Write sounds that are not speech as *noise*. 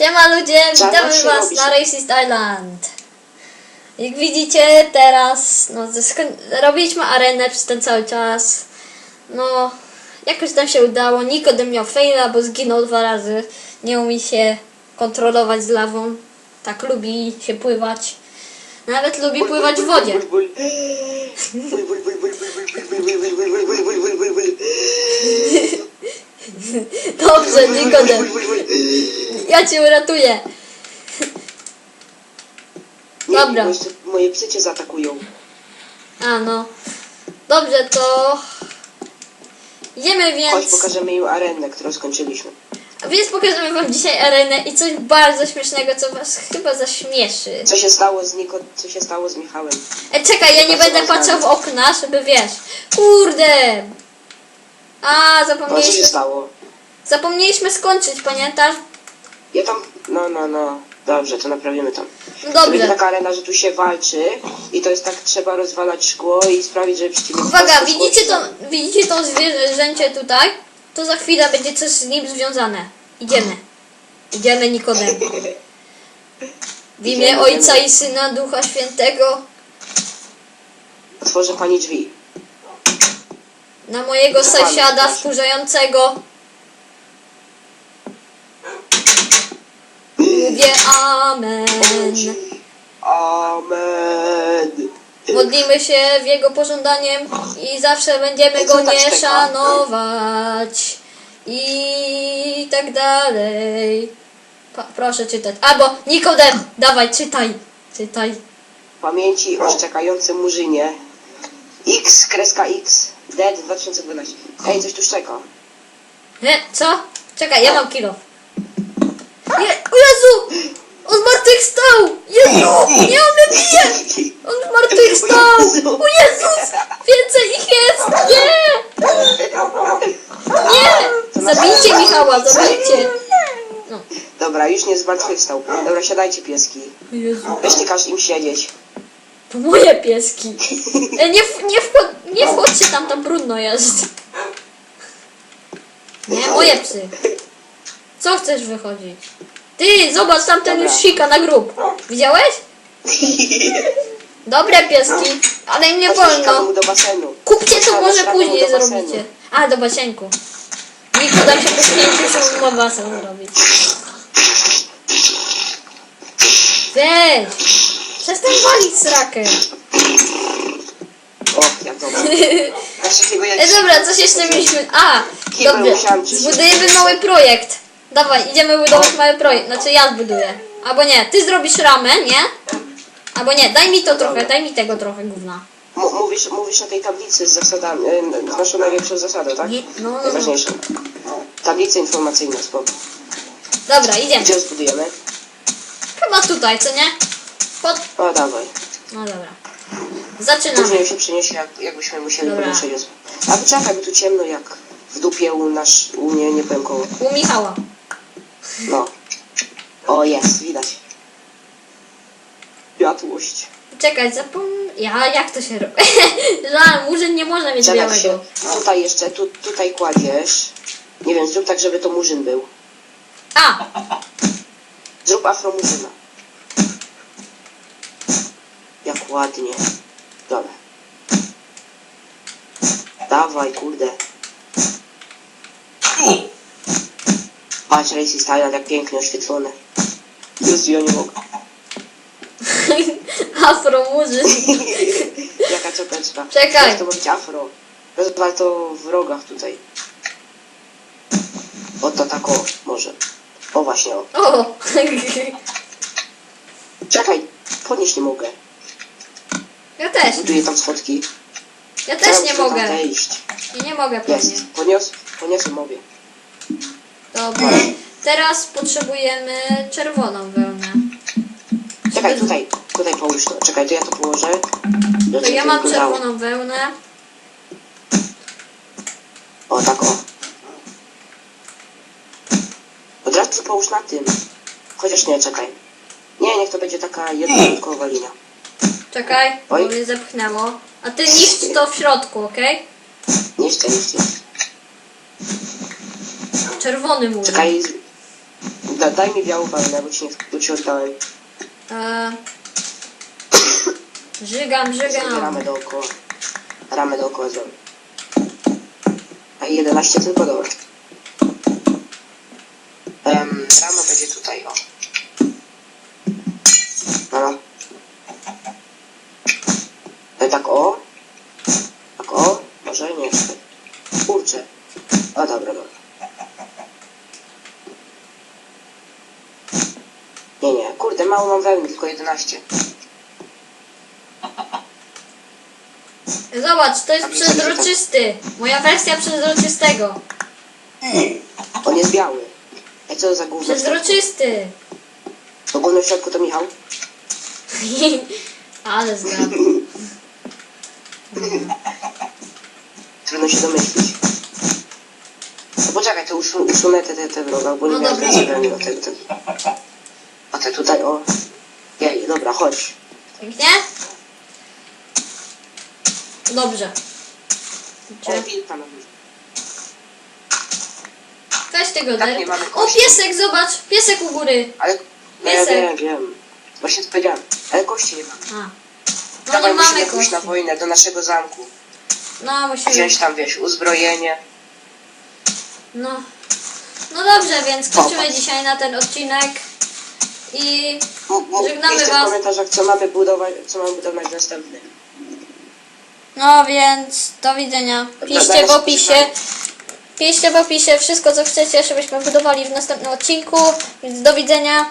Siema ludzie, Trzeba witamy was robić. na Racist Island. Jak widzicie teraz, no robiliśmy arenę przez ten cały czas. No, jakoś tam się udało. Nikodem miał faila, bo zginął dwa razy. Nie umie się kontrolować z lawą. Tak lubi się pływać. Nawet lubi pływać w wodzie. Dobrze, Nikodem, ja cię uratuję. Dobra. Nie, bo jeszcze moje psy cię zaatakują. A no. Dobrze, to... Idziemy Chodź, więc... pokażemy im arenę, którą skończyliśmy. Więc pokażemy wam dzisiaj arenę i coś bardzo śmiesznego, co was chyba zaśmieszy. Co się stało z Niko, co się stało z Michałem? E, czekaj, ja nie Bardzo będę ważne. patrzał w okna, żeby wiesz. Kurde! A, No co się zapomnieliśmy... stało? Zapomnieliśmy skończyć, pamiętasz? Ja tam, no, no, no. Dobrze, to naprawimy tam. No To będzie dobrze. taka arena, że tu się walczy i to jest tak, trzeba rozwalać szkło i sprawić, żeby przeciwnik... Uwaga, widzicie to, widzicie to zwierzęcie tutaj? To za chwilę będzie coś z nim związane. Idziemy. Idziemy Nikodem. W imię Ojca i Syna, Ducha Świętego, Otworzę pani drzwi. na mojego sąsiada wkurzającego. Amen. Amen. Modlimy się w Jego pożądaniem i zawsze będziemy Go nie szanować. I tak dalej. Pa, proszę czytać. Albo Nikodem, dawaj, czytaj. Czytaj. Pamięci o szczekającym murzynie. X, kreska X. Dead 2012. Ej, coś tu szczeka. Nie, co? Czekaj, ja mam kilo. Nie, o Jezu! On zmartwychwstał! Jezu! Nie, on mnie bije! On zmartwychwstał! O Jezus! Więcej ich jest! Nie! Nie! Zabijcie Michała, zabijcie! No. Dobra, już nie zmartwychwstał. Dobra, siadajcie pieski. Jezu. Weźcie każ im siedzieć. To moje pieski. E, Nie, w- nie, wchod, nie wchodźcie tam, tam brudno jest. Nie, moje psy. Co chcesz wychodzić? Ty, zobacz, tamten Dobra. już sika na grób. Widziałeś? *laughs* Dobre pieski, ale im nie wolno. mu do basenu. Kupcie to może szukamy później do basenu. zrobicie. A, do basienku. Nikt tam się poświęcił, żeby ma basen zrobić. Weź! Przestań walić srakę. O, jak dobra. *laughs* Masz takiego jak... E, dobra, coś jeszcze mieliśmy. A, dobrze. Zbudujemy mały projekt. Dawaj, idziemy budować mały projekt. Znaczy ja zbuduję. Albo nie, ty zrobisz ramę, nie? Albo nie, daj mi to trochę, daj mi tego trochę gówna. M- mówisz, mówisz o tej tablicy z zasadami, y, naszą największą zasadą, tak? Nie, no, no, no. Najważniejszą. Tablice informacyjne, spoko. Dobra, idziemy. Gdzie ją zbudujemy? Chyba tutaj, co nie? Pod... O, dawaj. No dobra. Zaczynamy. Później się przyniesie, jak, jakbyśmy musieli Dobra. podnieść. A poczekaj, bo tu ciemno jak w dupie u nasz, u mnie, nie powiem koło. U Michała. No. O, jest, widać. Światłość. Czekaj, zapom... Ja, jak to się robi? *laughs* Żal, murzyn nie może mieć Czekaj, białego. się, tutaj jeszcze, tu, tutaj kładziesz. Nie wiem, zrób tak, żeby to murzyn był. A! Zrób afromurzyna. Jak ładnie. Dobra. Dawaj, kurde. Patrz, Racy Style, jak pięknie oświetlone. Jezu, ja nie mogę. *laughs* Afro murzyn. *laughs* Jaka czapeczka. Czekaj. Jak to ma być afro? Rozwal to w rogach tutaj. O, to tak o, może. O, właśnie o. O! *laughs* Czekaj, podnieść nie mogę. Ja też. Buduję tam schodki. Ja też nie muszę tam mogę. wejść. I nie mogę Jest. pewnie. Ponios, poniosłem obie. Dobra. Teraz potrzebujemy czerwoną wełnę. Czekaj, tutaj, tutaj połóż to. Czekaj, to ja to położę. To ja mam czerwoną wełnę. O, tak o. Od razu połóż na tym. Chociaż nie, czekaj. Nie, niech to będzie taka jednostkowa linia. Czekaj, bo Oj. mnie zepchnęło. A ty niszcz to w środku, okej? Niszczę, niszczę. Czerwony murzyn. Czekaj, Da, daj mi białą wełnę, bo ci, nie, bo ci oddałem. E, żygam, żygam. ramę dookoła. Ramę dookoła zrobię. A i 11 tylko, dobra. Um, rama będzie tutaj, o. Dobra. E, tak o. Tak o. Może nie. Kurczę. O, dobra, dobra. Nie, nie. Kurde, mało mam wełny, tylko 11. Zobacz, to jest przezroczysty. Moja wersja przezroczystego. On jest biały. Ej, co za gówno? Przezroczysty. To gówno w środku to Michał? *laughs* Ale zgadł. *laughs* Trudno się domyślić. No poczekaj, to usu usunę te, te, te wroga, bo nie No wiem, dobra. co zrobię o te, te. Te tutaj, o. Jej, dobra, chodź. Pięknie? Dobrze. O, Gdzie? wilka na górze. Weź tego Tak, mamy O, kości. piesek, zobacz! Piesek u góry. Ale, no ja Piesek. wiem, wiem. Właśnie to powiedziałem. Ale kości nie mamy. A. No Dawaj, nie mamy musimy pójść kości. na wojnę do naszego zamku. No, musimy... Wziąć tam, wiesz, uzbrojenie. No. No dobrze, więc kończymy dzisiaj na ten odcinek. I Mów- mów- Żegnamy piszcie w was. komentarzach, co mamy budować, co mamy budować następny. no więc do widzenia. Piszcie w opisie. Piszcie w opisie wszystko co chcecie, żebyśmy budowali w następnym odcinku. Więc do widzenia.